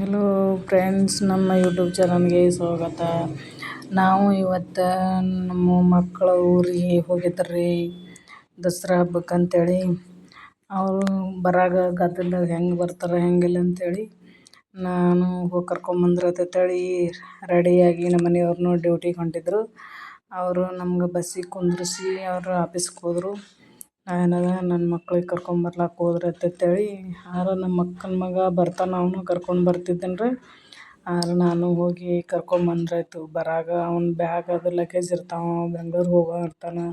Hello friends ನಮ್ಮ YouTube ಚಾನಲ್ಗೆ ಸ್ವಾಗತ. ನಾವು ಇವತ್ತು ನಮ್ಮ ಮಕ್ಕಳ ಊರಿಗೆ ಹೋಗಿದ್ರು, ದಸರಾ ಹಬ್ಬಕ್ಕೆ ಅಂತೇಳಿ. ಅವರು ಬರಾಗ ಗದ್ದಲ್ದಾಗ ಹೆಂಗೆ ಬರ್ತಾರೆ, ಹೆಂಗಿಲ್ಲ ಅಂತೇಳಿ ನಾನು ಹೋಗಿ ಕರ್ಕೊಂಬಂದ್ರತೇಳಿ ರೆಡಿಯಾಗಿ ನಮ್ಮ ಮನೆಯವ್ರನ್ನೂ ಡ್ಯೂಟಿಗೆ ಹೊಂಟಿದ್ರು. ಅವರು ನಮ್ಗೆ ಬಸ್ಸಿಗೆ ಕುಂದ್ರಿಸಿ ಅವರು ಆಫೀಸ್ಗೆ ಹೋದರು. ನಾವೇನದ ನನ್ನ ಮಕ್ಳಿಗೆ ಕರ್ಕೊಂಬರ್ಲಾಕ ಹೋದ್ರೆ ಅಂತೇಳಿ ಆದ್ರೆ ನಮ್ಮ ಅಕ್ಕನ ಮಗ ಬರ್ತಾನೆ, ಅವನು ಕರ್ಕೊಂಡು ಬರ್ತಿದ್ದನು ರೀ ಆದ್ರೆ ನಾನು ಹೋಗಿ ಕರ್ಕೊಂಬಂದ್ರಾಯ್ತು ಬರಾಗ ಅವ್ನ ಬ್ಯಾಗ್ ಅದು ಲಗೇಜ್ ಇರ್ತಾವೆ ಬೆಂಗ್ಳೂರಿಗೆ ಹೋಗೋ ಇರ್ತಾನೆ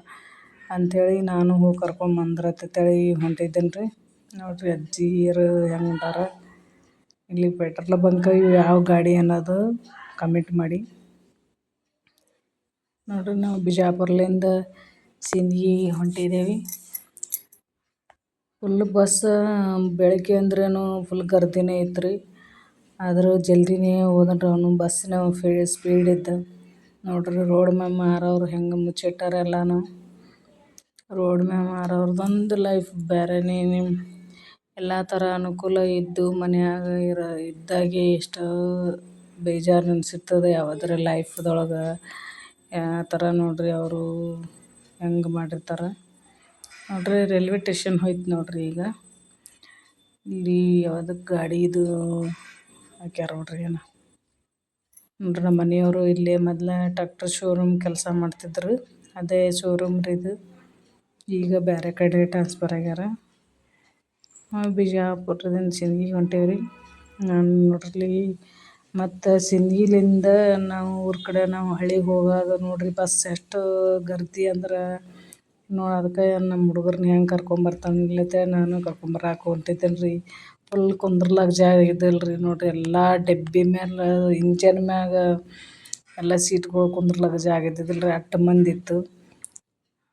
ಅಂಥೇಳಿ ನಾನು ಹೋಗಿ ಕರ್ಕೊಂಬಂದ್ರಾಯ್ತಂತೇಳಿ ಹೊಂಟಿದ್ದೇನೆ ರೀ ನೋಡಿರಿ ಅಜ್ಜಿಯರು ಹೆಂಗೆ ಹೊಂಟಾರ ಇಲ್ಲಿ ಪೆಟ್ರೋಲ್ ಬಂಕ್ ಇವು ಯಾವ ಗಾಡಿ ಅನ್ನೋದು ಕಮೆಂಟ್ ಮಾಡಿ. ನೋಡಿರಿ ನಾವು ಬಿಜಾಪುರ್ಲಿಂದ ಸಿಂದಗಿ ಹೊಂಟಿದ್ದೇವೆ ಫುಲ್ ಬಸ್ ಬೆಳಗ್ಗೆ ಅಂದ್ರೇನು ಫುಲ್ ಗರ್ದಿನೇ ಇತ್ತು ರೀ ಆದರೂ ಜಲ್ದಿನೇ ಹೋದನ್ರಿ ಅವನು ಬಸ್ಸಿನ ಫೇ ಸ್ಪೀಡ್ ಇದ್ದ. ನೋಡ್ರಿ ರೋಡ್ ಮ್ಯಾಮ್ ಮಾರೋರು ಹೆಂಗೆ ಮುಚ್ಚಿಟ್ಟಾರ ಎಲ್ಲಾನು. ರೋಡ್ ಮ್ಯಾಗ ಮಾರೋರ್ದೊಂದು ಲೈಫ್ ಬೇರೆನೇ ಎಲ್ಲ ಥರ ಅನುಕೂಲ ಇದ್ದು ಮನ್ಯಾಗ ಇರೋ, ಇದ್ದಾಗೆ ಎಷ್ಟೋ ಬೇಜಾರು ಅನ್ಸಿರ್ತದೆ ಯಾವ್ದಾರ ಲೈಫ್ದೊಳಗೆ ಯಾವ ಥರ ನೋಡ್ರಿ ಅವರು ಹೆಂಗೆ ಮಾಡಿರ್ತಾರೆ. ನೋಡಿರಿ ರೈಲ್ವೆ ಸ್ಟೇಷನ್ ಹೋಯ್ತು ನೋಡ್ರಿ ಈಗ. ಇಲ್ಲಿ ಯಾವುದಕ್ಕೆ ಗಾಡಿದು ಹಾಕ್ಯಾರ ನೋಡ್ರಿ ಏನು. ನೋಡ್ರಿ ನಮ್ಮ ಮನೆಯವರು ಇಲ್ಲೇ ಮೊದ್ಲು ಟ್ಯಾಕ್ಟರ್ ಶೋರೂಮ್ ಕೆಲಸ ಮಾಡ್ತಿದ್ರು. ಅದೇ ಶೋರೂಮ್ ರೀ ಇದು. ಈಗ ಬೇರೆ ಕಡೆ ಟ್ರಾನ್ಸ್ಫರ್ ಆಗ್ಯಾರ. ಬಿಜಾಪುರದಿಂದ ಸಿಂಧಗಿ ಹೊಂಟೇವ್ರಿ. ನಾನು ನೋಡ್ರಿ, ಮತ್ತು ಸಿಂದಗಿಲಿಂದ ನಾವು ಊರ ಕಡೆ ನಾವು ಹಳ್ಳಿಗೆ ಹೋಗಾಗ ನೋಡ್ರಿ ಬಸ್ ಎಷ್ಟು ಗರ್ದಿ ಅಂದ್ರೆ ನೋ ಅದಕ್ಕೆ ನಮ್ಮ ಹುಡುಗರ್ನ ಹೆಂಗೆ ಕರ್ಕೊಂಬರ್ತಾನೆ ನಾನು ಕರ್ಕೊಂಬರಾಕ ಹೊಂಟಿದ್ದೇನೆ ರೀ ಫುಲ್ ಕುಂದ್ರಲಾಕ ಜಾಗ ಇದ್ದಿಲ್ಲ ರೀ ನೋಡಿರಿ, ಎಲ್ಲ ಡಬ್ಬಿ ಮೇಲೆ ಇಂಜನ್ ಮ್ಯಾಗ ಎಲ್ಲ ಸೀಟ್ಗಳು ಕುಂದ್ರಲಾಕ ಜಾಗ ಇದ್ದಿದ್ದಿಲ್ಲ ರೀ ಅಷ್ಟು ಮಂದಿ ಇತ್ತು.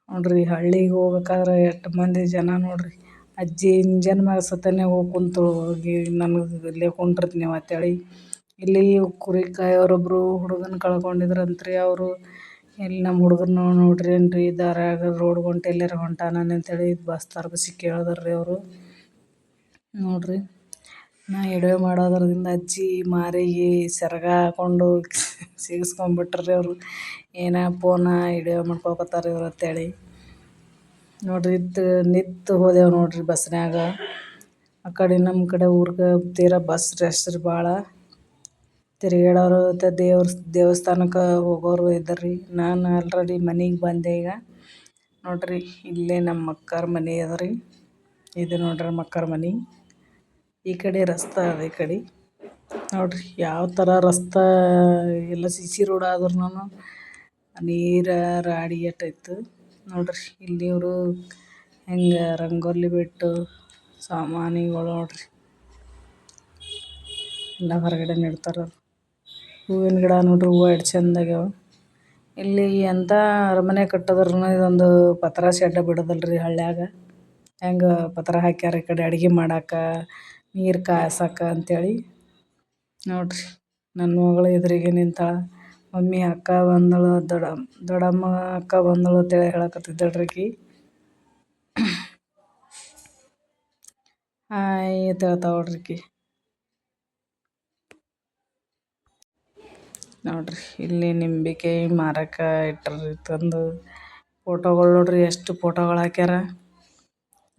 ನೋಡಿರಿ, ಹಳ್ಳಿಗೆ ಹೋಗ್ಬೇಕಾದ್ರೆ ಎಷ್ಟು ಮಂದಿ ಜನ ನೋಡಿರಿ. ಅಜ್ಜಿ ಇಂಜನ್ ಮ್ಯಾಗ ಸತನೇ ಹೋಗಿ ಕುಂತು ಹೋಗಿ, ನನಗೆ ಇಲ್ಲೇ ಕುಂಡ್ರತ್ ಅಂತೇಳಿ ಇಲ್ಲಿ ಕುರಿ ಕಾಯೋರೊಬ್ಬರು ಹುಡುಗನ ಕಳ್ಕೊಂಡಿದ್ರಂತ್ರಿ ಅವರು. ಇಲ್ಲಿ ನಮ್ಮ ಹುಡುಗರನ್ನ ನೋಡ್ರಿ ಏನ್ರಿ ದಾರ್ಯಾಗ ರೋಡ್ ಹೊಂಟ ಎಲ್ಲಾರ ಹೊಂಟಾನ ಅಂತೇಳಿ ಬಸ್ ಕೇಳಿದ್ರು ರೀ ಅವರು. ನೋಡ್ರಿ, ನಾ ಎಡವೆ ಮಾಡೋದ್ರದಿಂದ ಅಜ್ಜಿ, ಮಾರಿಗೆ ಸೆರಗ ಹಾಕೊಂಡು ಸಿಗಿಸ್ಕೊಂಬಿಟ್ರಿ ಅವರು. ಏನ ಫೋನ ಎಡವೆ ಮಾಡ್ಕೊಕತ್ತಾರ ಇವ್ರು ಅಂತೇಳಿ. ನೋಡ್ರಿ ಇತ್ತು ನಿಂತು ಹೋದೆವು ನೋಡ್ರಿ ಬಸ್ನ್ಯಾಗ. ಆ ಕಡೆ ನಮ್ಮ ಕಡೆ ಊರ್ಗೆ ತೀರಾ ಬಸ್ ರಶ್ ರೀ ಭಾಳ ತಿರುಗಾಡೋರು ಮತ್ತು ದೇವ್ರ ದೇವಸ್ಥಾನಕ್ಕೆ ಹೋಗೋರು ಇದ್ದಾರೆ ರೀ ನಾನು ಆಲ್ರೆಡಿ ಮನೆಗೆ ಬಂದೆ ಈಗ. ನೋಡಿರಿ, ಇಲ್ಲೇ ನಮ್ಮ ಅಕ್ಕಾರ ಮನೆ ಅದ ರೀ ಇದು ನೋಡ್ರಿ ನಮ್ಮ ಮನೆ. ಈ ಕಡೆ ರಸ್ತೆ ಅದ ಈ ಕಡೆ. ನೋಡಿರಿ, ಯಾವ ಥರ ರಸ್ತೆ, ಎಲ್ಲ ಸಿ ಸಿ ರೋಡ್ ಆದ್ರೂ ನೀರು ರಾಡಿ ಎಟ್ಟೈತು. ನೋಡಿರಿ, ಇಲ್ಲಿ ಇವರು ಹೆಂಗೆ ರಂಗೋಲಿ ಬಿಟ್ಟು ಸಾಮಾನುಗಳು ನೋಡಿರಿ. ಎಲ್ಲ ಹೊರಗಡೆ ನೆಡ್ತಾರೆ ಹೂವಿನ ಗಿಡ ನೋಡ್ರಿ ಹೂವು ಎಷ್ಟು ಚಂದ ಆಗ್ಯಾವ. ಇಲ್ಲಿ ಎಂಥ ಅರಮನೆ ಕಟ್ಟಿದ್ರು ಇದೊಂದು ಪತ್ರ ಶೆಡ್ ಬಿಡೋದಿಲ್ಲ ರೀ ಹಳ್ಳ್ಯಾಗ. ಹೆಂಗೆ ಪತ್ರ ಹಾಕ್ಯಾರ ಈ ಕಡೆ ಅಡ್ಗೆ ಮಾಡಕ್ಕೆ ನೀರು ಕಾಯ್ಸಕ್ಕ ಅಂತೇಳಿ. ನೋಡಿರಿ ನನ್ನ ಮಗಳು ಎದುರಿಗೆ ನಿಂತಾಳೆ ಮಮ್ಮಿ, ಅಕ್ಕ ಬಂದಳು, ದೊಡ, ದೊಡಮ್ಮ ಅಕ್ಕ ಬಂದಳು ಅಂತೇಳಿ ಹೇಳಕತ್ತಿದ್ದಳು ರೀ ಹಾಯ್ ಅಂತ ನೋಡ್ರಿ, ಇಲ್ಲಿ ನಿಂಬೆಕಾಯಿ ಮಾರಕ್ಕೆ ಇಟ್ಟರಿ ತಂದು ಫೋಟೋಗಳು ನೋಡ್ರಿ, ಎಷ್ಟು ಫೋಟೋಗಳು ಹಾಕ್ಯಾರ.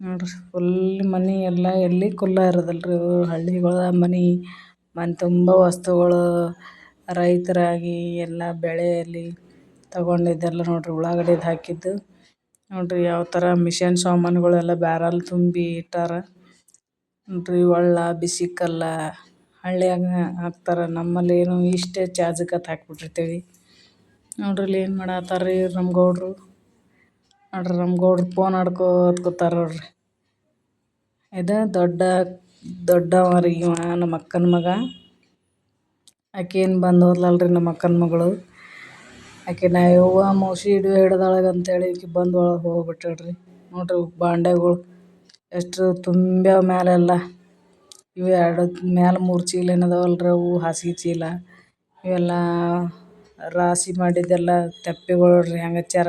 ನೋಡ್ರಿ ಫುಲ್ ಮನೆ ಎಲ್ಲ ಎಲ್ಲಿ ಕುಲ್ಲ ಇರೋದಿಲ್ಲ ರೀ ಹಳ್ಳಿಗಳ ಮನೆ ಮನೆ ತುಂಬ ವಸ್ತುಗಳು ರೈತರಾಗಿ ಎಲ್ಲ ಬೆಳೆಯಲ್ಲಿ ತಗೊಂಡಿದ್ದೆಲ್ಲ ನೋಡ್ರಿ, ಉಳ್ಳಾಗಡ್ಡಿದು ಹಾಕಿದ್ದು. ನೋಡ್ರಿ, ಯಾವ ಥರ ಮಿಷನ್ ಸಾಮಾನುಗಳೆಲ್ಲ ಬ್ಯಾರಲ್ ತುಂಬಿ ಇಟ್ಟಾರ. ನೋಡ್ರಿ, ಒಳ್ಳ ಬಿಸಿ ಹಳ್ಳಿಯಾಗ ಹಾಕ್ತಾರೆ. ನಮ್ಮಲ್ಲಿ ಏನು ಇಷ್ಟೇ ಚಾರ್ಜ್ ಅಂತ ಹಾಕ್ಬಿಟ್ಟಿರ್ತೀವಿ. ನೋಡ್ರಿ ಇಲ್ಲಿ ಏನು ಮಾಡತ್ತಾರ ರೀ ನಮ್ಮ ಗೌಡರು. ನೋಡ್ರಿ ನಮ್ಮ ಗೌಡ್ರು ಫೋನ್ ಆಡ್ಕೋತ ಕೂತಾರ ನೋಡ್ರಿ. ಇದು ದೊಡ್ಡ ದೊಡ್ಡವ ರೀ ಇವ ನಮ್ಮ ಅಕ್ಕನ ಮಗ. ಆಕೆ ಏನು ಬಂದು ಹೋದ್ಲಲ್ಲ ರೀ ನಮ್ಮ ಅಕ್ಕನ ಮಗಳು. ಆಕೆ ನಾ ಯವ್ವ ಮೌಸಿ ಹಿಡಿಯೋ ಹಿಡ್ದಾಳಗ ಅಂತೇಳಿ ಈಕೆ ಬಂದು ಒಳಗೆ ಹೋಗ್ಬಿಟ್ಟಾಳೆ ರೀ ನೋಡ್ರಿ ಬಾಂಡೆಗಳು ಎಷ್ಟು ತುಂಬ್ಯಾವ ಮ್ಯಾಲೆಲ್ಲ. ಇವು ಎರಡು ಮ್ಯಾಲೆ ಮೂರು ಚೀಲ ರೀ ಅವು? ಹಾಸಿಗೆ ಚೀಲ. ಇವೆಲ್ಲ ರಾಶಿ ಮಾಡಿದ್ದೆಲ್ಲ ತೆಪ್ಪೆಗಳು ನೋಡ್ರಿ ಹೆಂಗೆ ಹಚ್ಚಾರ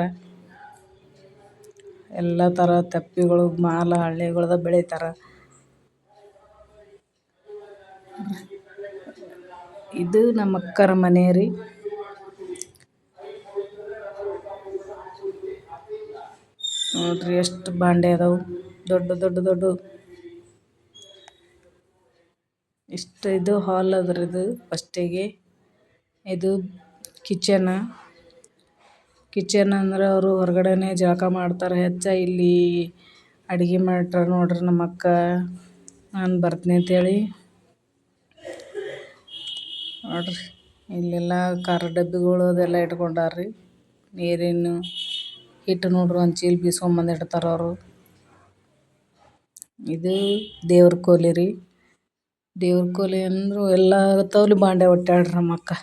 ಎಲ್ಲ ಥರ ತೆಪ್ಪೆಗಳು, ಮಾಲ ಹಳ್ಳಿಗಳ್ದಾಗ ಬೆಳಿತಾರ. ಇದು ನಮ್ಮ ಅಕ್ಕರ ಮನೆ ರೀ. ನೋಡ್ರಿ ಎಷ್ಟು ಬಾಂಡೆ ಅದಾವು. ದೊಡ್ಡ ದೊಡ್ಡ ದೊಡ್ಡ ಇದು ಹಾಲ್ ಅದ್ರಿ ಇದು ಫಸ್ಟಿಗೆ. ಇದು ಕಿಚನ್. ಕಿಚನ್ ಅಂದ್ರೆ ಅವರು ಹೊರಗಡೆನೇ ಜಳಕ ಮಾಡ್ತಾರೆ. ಹೆಚ್ಚ ಇಲ್ಲಿ ಅಡುಗೆ ಮಾಡ್ತಾರೆ ನೋಡ್ರಿ ನಮ್ಮ ಅಕ್ಕ. ನಾನು ಬರ್ತೀನಿ ಅಂತೇಳಿ. ನೋಡ್ರಿ, ಇಲ್ಲೆಲ್ಲ ಖಾರ ಡಬ್ಬಿಗಳು ಅದೆಲ್ಲ ಇಟ್ಕೊಂಡಾರ್ರಿ. ನೀರಿನ ಹಿಟ್ಟು ನೋಡ್ರಿ ಒಂದು ಚೀಲ ಬೀಸ್ಕೊಂಬಂದು ಇಡ್ತಾರೆ ಅವರು. ಇದು ದೇವ್ರ ಕೋಲಿ ರೀ. ದೇವ್ರ ಕೋಲೆ ಅಂದ್ರು ಎಲ್ಲ ತವಲಿ ಬಾಂಡೆ ಒಟ್ಟಾಡ್ರಿ ನಮ್ಮ ಅಕ್ಕ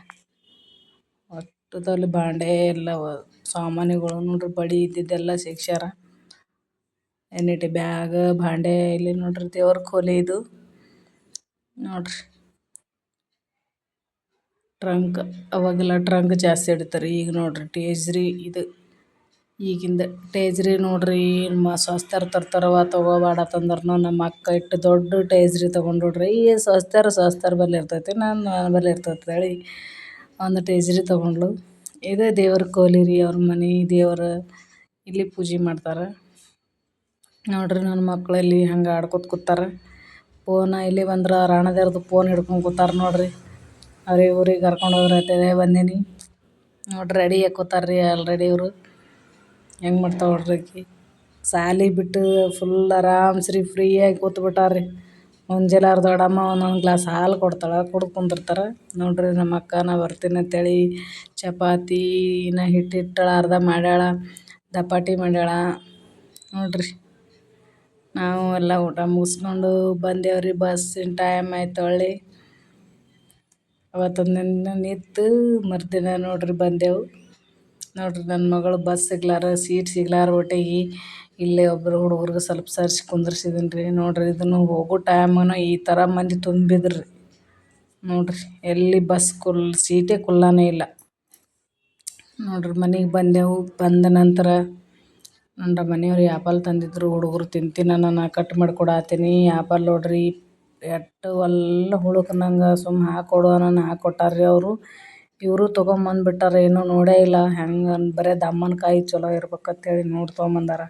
ಒಟ್ಟು ಬಾಂಡೆ ಎಲ್ಲ ಸಾಮಾನುಗಳು ನೋಡ್ರಿ ಬಡಿ ಇದ್ದಿದ್ದೆಲ್ಲ ಸಿಗ್ಸ್ಯಾರ ಏನಿಟ್ಟು ಬ್ಯಾಗ್, ಬಾಂಡೆ ಇಲ್ಲಿ ನೋಡ್ರಿ ದೇವ್ರ ಕೋಲೆ ಇದು. ನೋಡ್ರಿ. ಟ್ರಂಕ್, ಅವಾಗೆಲ್ಲ ಟ್ರಂಕ್ ಜಾಸ್ತಿ ಇಡ್ತಾರೆ ಈಗ ನೋಡ್ರಿ ಟೇಜ್ರಿ ಇದು. ಈಗಿಂದ ಟೇಜ್ರಿ ನೋಡ್ರಿ ಸ್ವಸ್ತ್ಯರು ತರ್ತಾರವ ತೊಗೋಬೇಡ ತಂದ್ರೂ ನಮ್ಮ ಅಕ್ಕ ಇಟ್ಟು ದೊಡ್ಡ ಟೇಜ್ರಿ ತೊಗೊಂಡು ಈ ಸ್ವಸ್ತ್ಯರು ಸ್ವಸ್ತ್ಯರ ಬಳಿ ಇರ್ತೈತಿ, ನಾನು ನನ್ನ ಬಳಿ ಇರ್ತೈತಿ ಹೇಳಿ ಒಂದು ಟೇಜ್ರಿ ತೊಗೊಂಡ್ಳು. ಇದೇ ದೇವ್ರ ಕೋಲಿ ರೀ ಅವ್ರ ಮನೆ, ದೇವ್ರ ಇಲ್ಲಿ ಪೂಜೆ ಮಾಡ್ತಾರೆ. ನೋಡ್ರಿ ನನ್ನ ಮಕ್ಳು ಇಲ್ಲಿ ಹಂಗೆ ಆಡ್ಕೊತ ಕೂತಾರೆ. ಫೋನ ಇಲ್ಲಿ ಬಂದ್ರೆ ರಾಣದೇವ್ರದ್ದು ಫೋನ್ ಹಿಡ್ಕೊಂಡು ಕೂತಾರೆ ನೋಡ್ರಿ. ಅವ್ರಿಗೆ ಊರಿಗೆ ಕರ್ಕೊಂಡು ಹೋದ್ರೆ ಬಂದೀನಿ. ನೋಡ್ರಿ ರೆಡಿ ಆಗಿ ರೀ ಆಲ್ರೆಡಿ ಇವರು. ಹೆಂಗೆ ಮಾಡ್ತಾವೆ ನೋಡ್ರಿ ಆಕಿ? ಸಾಲಿ ಬಿಟ್ಟು ಫುಲ್ ಆರಾಮ್ಸ್ರಿ ಫ್ರೀಯಾಗಿ ಕೂತ್ಬಿಟ್ಟಾರೆ ರೀ ಮುಂಜಾನೆ ಅವ್ರ ದೊಡ್ಡಮ್ಮ ಒಂದೊಂದು ಗ್ಲಾಸ್ ಹಾಲು ಕೊಡ್ತಾಳೆ, ಕುಡ್ದು ಕುಂದಿರ್ತಾರೆ. ನೋಡ್ರಿ ನಮ್ಮ ಅಕ್ಕ, ನಾ ಬರ್ತೀನಿ ಅಂತೇಳಿ ಚಪಾತಿ ಇನ್ನು ಹಿಟ್ಟು ಇಟ್ಟಾಳ ಅರ್ಧ ಮಾಡ್ಯಾಳ ದಪಾಟಿ ಮಾಡ್ಯಾಳ. ನೋಡ್ರಿ, ನಾವು ಎಲ್ಲ ಊಟ ಮುಗಿಸ್ಕೊಂಡು ಬಂದೇವ್ರಿ, ಬಸ್ಸಿನ ಟೈಮ್ ಆಯ್ತು ಹೊಳ್ಳಿ ಅವತ್ತೊಂದು ನಿಂತು ಮರುದಿನ ನೋಡ್ರಿ ಬಂದೆವು. ನೋಡ್ರಿ ನನ್ನ ಮಗಳು ಬಸ್ ಸಿಗ್ಲಾರ ಸೀಟ್ ಸಿಗ್ಲಾರ ಒಟ್ಟಿಗೆ ಇಲ್ಲೇ ಒಬ್ರು ಹುಡುಗರಿಗೆ ಸ್ವಲ್ಪ ಸರ್ಸಿ ಕುಂದ್ರಿಸಿದೀನಿ ರೀ ನೋಡ್ರಿ, ಇದನ್ನು ಹೋಗೋ ಟೈಮನು ಈ ಥರ ಮಂದಿ ತುಂಬಿದ್ರು. ನೋಡ್ರಿ, ಎಲ್ಲಿ ಬಸ್ ಕುಲ್ ಸೀಟೇ ಕುಲ್ಲಾನೇ ಇಲ್ಲ. ನೋಡ್ರಿ, ಮನೆಗೆ ಬಂದೆವು ಬಂದ ನಂತರ ನನ್ನ ಮನೆಯವ್ರು ಆ್ಯಪಲ್ ತಂದಿದ್ರು, ಹುಡುಗರು ತಿಂತೀನಿ ನಾನು ಕಟ್ ಮಾಡಿ ಕೊಡಾತ್ತೀನಿ ಆ್ಯಪಲ್ ನೋಡ್ರಿ, ಎಟ್ಟು ಎಲ್ಲ ಹುಳುಕ್ನಂಗೆ ಸುಮ್ಮ ಹಾಕ್ಕೊಡು ನಾನು ಹಾಕ್ಕೊಟ್ಟಾರೆ ರೀ ಅವರು. ಇವರು ತೊಗೊಂಬಂದ್ಬಿಟ್ಟಾರೆ ಏನೂ ನೋಡೇ ಇಲ್ಲ. ಹೆಂಗೆ ಬರೇ ದಮ್ಮನ ಕಾಯಿ ಚಲೋ ಇರ್ಬೇಕಂತೇಳಿ ನೋಡಿ ತೊಗೊಂಬಂದಾರ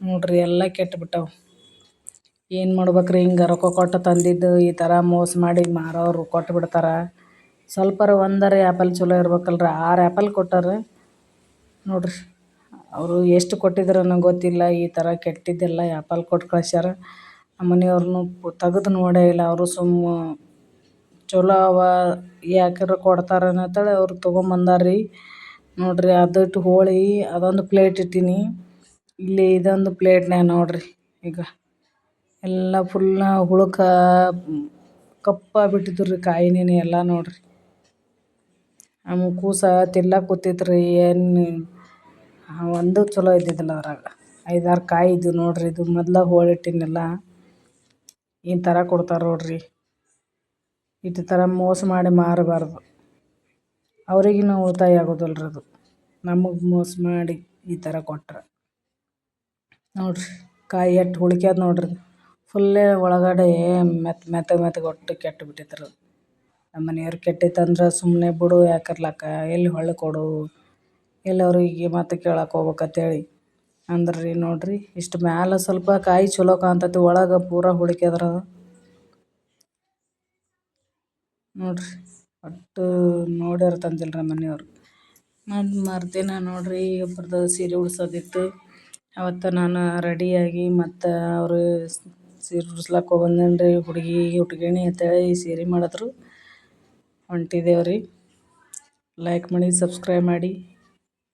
ನೋಡ್ರಿ ಎಲ್ಲ ಕೆಟ್ಟು ಬಿಟ್ಟವು ಏನು ಮಾಡ್ಬೇಕ್ರಿ, ಹಿಂಗೆ ರೊಕ್ಕ ಕೊಟ್ಟು ತಂದಿದ್ದು, ಈ ಥರ ಮೋಸ ಮಾಡಿ ಮಾರೋರು ಕೊಟ್ಟು ಬಿಡ್ತಾರೆ ಸ್ವಲ್ಪರ ಒಂದರ ಆ್ಯಪಲ್ ಚಲೋ ಇರ್ಬೇಕಲ್ರಿ, ಆರು ಆ್ಯಪಲ್ ಕೊಟ್ಟಾರ. ನೋಡ್ರಿ, ಅವರು ಎಷ್ಟು ಕೊಟ್ಟಿದ್ರು ನಂಗೆ ಗೊತ್ತಿಲ್ಲ, ಈ ಥರ ಕೆಟ್ಟಿದ್ದೆಲ್ಲ ಆ್ಯಪಲ್ ಕೊಟ್ಟು ಕಳ್ಸ್ಯಾರ. ನಮ್ಮ ಮನೆಯವ್ರನ್ನೂ ತೆಗೆದು ನೋಡೇ ಇಲ್ಲ, ಅವರು ಸುಮ್ಮ ಚಲೋ ಅವ, ಯಾಕರ ಕೊಡ್ತಾರೆ ಅಂತೇಳಿ ಅವ್ರು ತೊಗೊಂಬಂದಾರ ರೀ ನೋಡ್ರಿ ಅದಿಟ್ಟು ಹೋಳಿ, ಅದೊಂದು ಪ್ಲೇಟ್ ಇಟ್ಟೀನಿ. ಇಲ್ಲಿ ಇದೊಂದು ಪ್ಲೇಟ್ನ್ಯಾಗ ನೋಡಿರಿ, ಈಗ ಎಲ್ಲ ಫುಲ್ಲ ಹುಳುಕ ಕಪ್ಪಾಗಿ ರೀ ಕಾಯಿನೇನೆ ಎಲ್ಲ ನೋಡಿರಿ. ನಮ್ಮ ಕೂಸ ತಿನ್ಲಕ್ಕ ಕೂತಿತ್ತು ರೀ ಏನು ಒಂದು ಚಲೋ ಇದ್ದಿದ್ದಿಲ್ಲ ಅದ್ರಾಗ. ಐದಾರು ಕಾಯಿ ಇದ್ದು ನೋಡಿರಿ, ಇದು ಮೊದ್ಲ ಹೋಳಿಟ್ಟಿನೆಲ್ಲ ಈ ಥರ ಕೊಡ್ತಾರೆ ನೋಡಿರಿ. ಇಟ್ಟು ಥರ ಮೋಸ ಮಾಡಿ ಮಾರಬಾರ್ದು. ಅವ್ರಿಗಿನ ಉಳಿತಾಯ ಆಗೋದಲ್ರಿ ಅದು. ನಮಗೆ ಮೋಸ ಮಾಡಿ ಈ ಥರ ಕೊಟ್ರೆ. ನೋಡಿರಿ, ಕಾಯಿ ಎಟ್ಟು ಹುಳ್ಕ್ಯಾದ ನೋಡಿರಿ. ಫುಲ್ಲೇ ಒಳಗಡೆ ಮೆತ್ತ ಮೆತ್ತಗೆ ಮೆತ್ತಗೆ ಒಟ್ಟು ಕೆಟ್ಟು ಬಿಟ್ಟಿದ್ರು ನಮ್ಮ ಮನೆಯವ್ರು ಕೆಟ್ಟಿತ್ತಂದ್ರೆ ಸುಮ್ಮನೆ ಬಿಡು ಯಾಕರ್ಲಕ್ಕ, ಎಲ್ಲಿ ಹೊಳ್ಳಿ ಕೊಡು. ಎಲ್ಲಿ ಅವ್ರಿಗೆ ಮತ್ತೆ ಕೇಳಕ್ಕೆ ಹೋಗ್ಬೇಕಂತೇಳಿ. ಅಂದ್ರೆ ರೀ ನೋಡಿರಿ, ಇಷ್ಟು ಮ್ಯಾಲೆ ಸ್ವಲ್ಪ ಕಾಯಿ ಚಲೋ ಕಾಣ್ತತಿ, ಒಳಗೆ ಪೂರ ಹುಳ್ಕ್ಯದ್ರ ನೋಡಿರಿ. ಒಟ್ಟು ನೋಡ್ಯಾರ ತಂದಿಲ್ಲ ನಮ್ಮ ಮನೆಯವ್ರು. ಮತ್ತು ಮರುದಿನ ನೋಡಿರಿ ಒಬ್ರದ್ದು ಸೀರೆ ಉಡ್ಸೋದಿತ್ತು. ಅವತ್ತು ನಾನು ರೆಡಿಯಾಗಿ ಮತ್ತು ಅವರು ಸೀರೆ ಉಡ್ಸ್ಲಕ್ಕ ಹೋಗಿ ರೀ ಹುಡುಗಿ ಹುಡ್ಗಿಣಿ ಅಂತೇಳಿ ಸೀರೆ ಮಾಡಿದ್ರು. ಹೊಂಟಿದ್ದೇವೆ ರೀ ಲೈಕ್ ಮಾಡಿ ಸಬ್ಸ್ಕ್ರೈಬ್ ಮಾಡಿ.